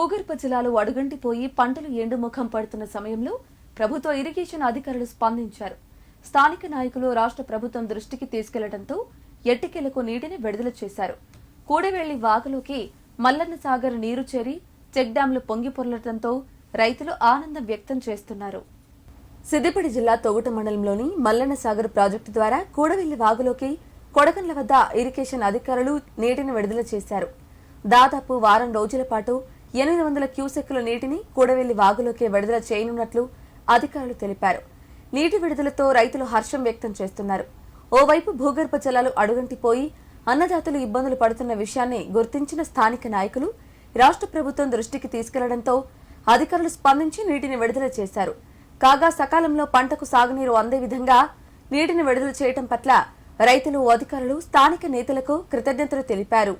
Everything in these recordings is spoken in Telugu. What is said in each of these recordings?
భూగర్భ జలాలు అడుగంటిపోయి పంటలు ఎండుముఖం పడుతున్న సమయంలో ప్రభుత్వ ఇరిగేషన్ అధికారులు స్పందించారు. స్థానిక నాయకులు రాష్ట్ర ప్రభుత్వం దృష్టికి తీసుకెళ్ళడంతో ఎట్టికెలకు నీటిని విడుదల చేశారు. కూడవెళ్ళి వాగులోకి మల్లన్న సాగర్ నీరు చేరి చెక్ డ్యాంలు పొంగి పొరలటంతో రైతులు ఆనందం వ్యక్తం చేస్తున్నారు. సిద్దిపేట జిల్లా తొగుట మండలంలోని మల్లన్న సాగర్ ప్రాజెక్టు ద్వారా కూడవెల్లి వాగులోకి కొడకండ్ల వద్ద ఇరిగేషన్ అధికారులు నీటిని విడుదల చేశారు. దాదాపు వారం రోజుల పాటు ఎనిమిది వందల క్యూసెక్కుల నీటిని కూడవెల్లి వాగులోకి విడుదల చేయనున్నట్లు అధికారులు తెలిపారు. నీటి విడుదలతో రైతులు హర్షం వ్యక్తం చేస్తున్నారు. ఓవైపు భూగర్భ జలాలు అడుగంటిపోయి అన్నదాతలు ఇబ్బందులు పడుతున్న విషయాన్ని గుర్తించిన స్థానిక నాయకులు రాష్ట్ర ప్రభుత్వం దృష్టికి తీసుకెళ్ళడంతో అధికారులు స్పందించి నీటిని విడుదల చేశారు. కాగా సకాలంలో పంటకు సాగునీరు అందే విధంగా నీటిని విడుదల చేయడం పట్ల రైతులు అధికారులు స్థానిక నేతలకు కృతజ్ఞతలు తెలిపారు.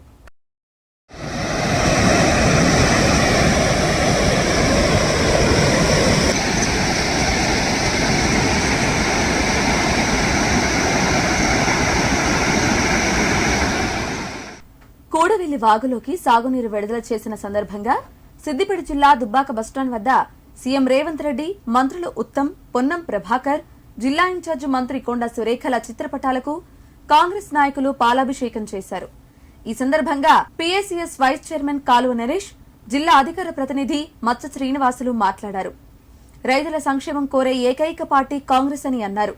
కూడవెల్లి వాగులోకి సాగునీరు విడుదల చేసిన సందర్భంగా సిద్దిపేట జిల్లా దుబ్బాక బస్టాండ్ వద్ద సీఎం రేవంత్ రెడ్డి మంత్రులు ఉత్తమ్ పొన్నం ప్రభాకర్ జిల్లా ఇన్ఛార్జి మంత్రి కొండ సురేఖల చిత్రపటాలకు కాంగ్రెస్ నాయకులు పాలాభిషేకం చేశారు. ఈ సందర్భంగా పీఏసీఎస్ వైస్ చైర్మన్ కాలువ నరేష్ జిల్లా అధికార ప్రతినిధి మత్స్య శ్రీనివాసులు మాట్లాడారు. రైతుల సంక్షేమం కోరే ఏకైక పార్టీ కాంగ్రెస్ అని అన్నారు.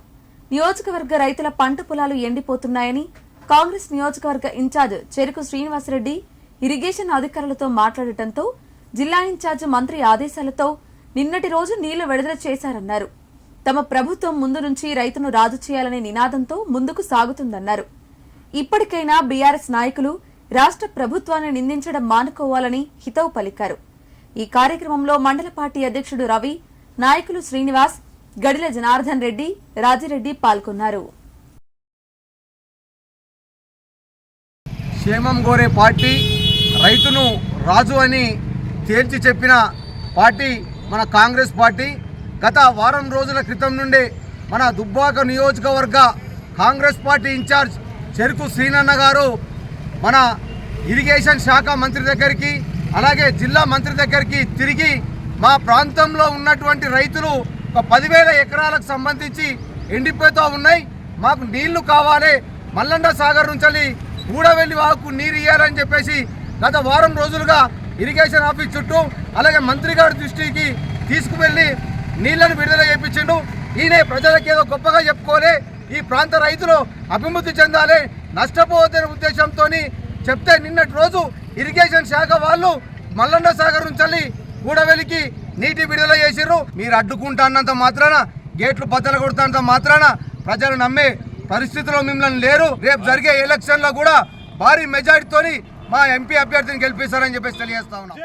నియోజకవర్గ రైతుల పంట పొలాలు ఎండిపోతున్నాయని కాంగ్రెస్ నియోజకవర్గ ఇన్ఛార్జ్ చెరుకు శ్రీనివాసరెడ్డి ఇరిగేషన్ అధికారులతో మాట్లాడటంతో జిల్లా ఇన్ఛార్జ్ మంత్రి ఆదేశాలతో నిన్నటి రోజు నీళ్ళు విడుదల చేశారన్నారు. తమ ప్రభుత్వం ముందు నుంచి రైతును రాజు చేయాలనే నినాదంతో ముందుకు సాగుతుందన్నారు. ఇప్పటికైనా బీఆర్ఎస్ నాయకులు రాష్ట్ర ప్రభుత్వాన్ని నిందించడం మానుకోవాలని హితవు పలికారు. ఈ కార్యక్రమంలో మండల పార్టీ అధ్యక్షుడు రవి నాయకులు శ్రీనివాస్ గడిల జనార్దన్ రెడ్డి రాజిరెడ్డి పాల్గొన్నారు. క్షేమం కోరే పార్టీ రైతును రాజు అని తేల్చి చెప్పిన పార్టీ మన కాంగ్రెస్ పార్టీ. గత వారం రోజుల క్రితం నుండి మన దుబ్బాక నియోజకవర్గ కాంగ్రెస్ పార్టీ ఇన్ఛార్జ్ చెరుకు శ్రీనన్న గారు మన ఇరిగేషన్ శాఖ మంత్రి దగ్గరికి అలాగే జిల్లా మంత్రి దగ్గరికి తిరిగి మా ప్రాంతంలో ఉన్నటువంటి రైతులు ఒక పదివేల ఎకరాలకు సంబంధించి ఎండిపోతూ ఉన్నాయి. మాకు నీళ్ళు కావాలి. మల్లండ సాగర్ నుంచి గూడవెల్లి వాకు నీరు ఇయ్యాలని చెప్పేసి గత వారం రోజులుగా ఇరిగేషన్ ఆఫీస్ చుట్టూ అలాగే మంత్రి గారి దృష్టికి తీసుకువెళ్ళి నీళ్ళను విడుదల చేయించిండు ఈయనే ప్రజలకేదో గొప్పగా చెప్పుకోలే. ఈ ప్రాంత రైతులు అభివృద్ధి చెందాలి నష్టపోవద్దనే ఉద్దేశంతో చెప్తే నిన్నటి రోజు ఇరిగేషన్ శాఖ వాళ్ళు మల్లన్న సాగర్ నుంచి కూడవెలికి నీటి విడుదల చేసిర్రు. మీరు అడ్డుకుంటాన్నంత మాత్రాన గేట్లు బద్దలు కొడుతున్నంత మాత్రాన ప్రజలు నమ్మే పరిస్థితిలో మిమ్మల్ని లేరు. రేపు జరిగే ఎలక్షన్లో కూడా భారీ మెజారిటీతోని మా ఎంపీ అభ్యర్థిని గెలిపిస్తారని చెప్పేసి తెలియజేస్తా ఉన్నాం.